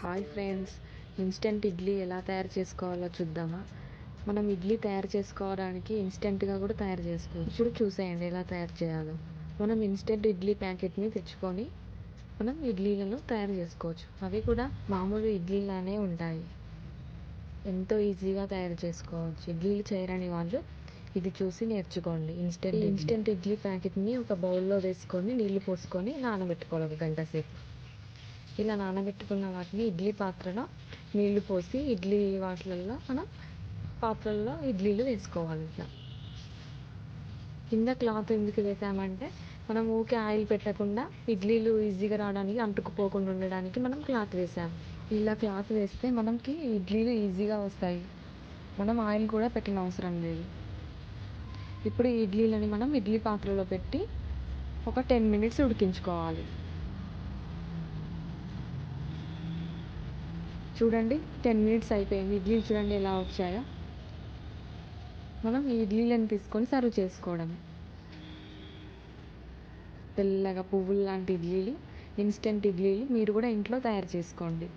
Hi friends instant idli ఎలా తయారు చేసుకోవాలో చూద్దామా? మనం ఇడ్లీ తయారు చేసుకోవడానికి ఇన్స్టెంట్గా కూడా తయారు చేసుకోవచ్చు. ఇప్పుడు చూసేయండి ఎలా తయారు చేయాలో. మనం ఇన్స్టెంట్ ఇడ్లీ ప్యాకెట్ని తెచ్చుకొని మనం ఇడ్లీలను తయారు చేసుకోవచ్చు. అవి కూడా మామూలు ఇడ్లీలానే ఉంటాయి. ఎంతో ఈజీగా తయారు చేసుకోవచ్చు. ఇడ్లీలు చేయరని వాళ్ళు ఇది చూసి నేర్చుకోండి. ఇన్స్టెంట్ ఇన్స్టెంట్ ఇడ్లీ ప్యాకెట్ని ఒక బౌల్లో వేసుకొని నీళ్ళు పోసుకొని నానబెట్టుకోవాలి ఒక గంట సేపు. ఇలా నానబెట్టుకున్న వాటిని ఇడ్లీ పాత్రలో నీళ్ళు పోసి ఇడ్లీ వాటిలలో మనం పాత్రల్లో ఇడ్లీలు వేసుకోవాలి ఇట్లా కింద క్లాత్ ఎందుకు వేసామంటే మనం ఊకే ఆయిల్ పెట్టకుండా ఇడ్లీలు ఈజీగా రావడానికి అంటుకుపోకుండా ఉండడానికి మనం క్లాత్ వేసాం. ఇలా క్లాత్ వేస్తే మనకి ఇడ్లీలు ఈజీగా వస్తాయి. మనం ఆయిల్ కూడా పెట్టిన అవసరం లేదు. ఇప్పుడు ఈ ఇడ్లీలని మనం ఇడ్లీ పాత్రలో పెట్టి ఒక టెన్ మినిట్స్ ఉడికించుకోవాలి. చూడండి టెన్ మినిట్స్ అయిపోయింది. ఇడ్లీలు చూడండి ఎలా వచ్చాయో. మనం ఈ ఇడ్లీలను తీసుకొని సర్వ్ చేసుకోవడమే. తెల్లగా పువ్వులు లాంటి ఇడ్లీలు ఇన్స్టెంట్ ఇడ్లీలు మీరు కూడా ఇంట్లో తయారు చేసుకోండి.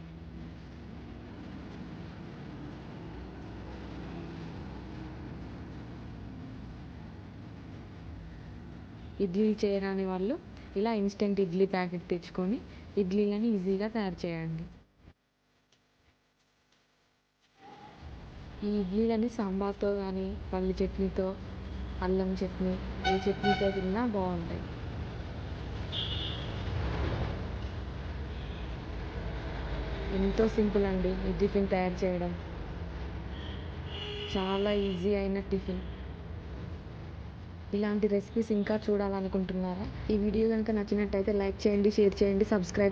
ఇడ్లీ చేయరాని వాళ్ళు ఇలా ఇన్స్టెంట్ ఇడ్లీ ప్యాకెట్ తెచ్చుకొని ఇడ్లీలని ఈజీగా తయారు చేయండి. ఈ ఇడ్లీలని సాంబార్తో కానీ పల్లి చట్నీతో అల్లం చట్నీ ఏ చట్నీతో తిన్నా బాగుంటాయి. ఎంతో సింపుల్ అండి ఈ టిఫిన్ తయారు చేయడం. చాలా ఈజీ అయిన టిఫిన్. ఇలాంటి రెసిపీస్ ఇంకా చూడాలనుకుంటున్నారా? ఈ వీడియో కనుక నచ్చినట్టయితే లైక్ చేయండి షేర్ చేయండి సబ్స్క్రైబ్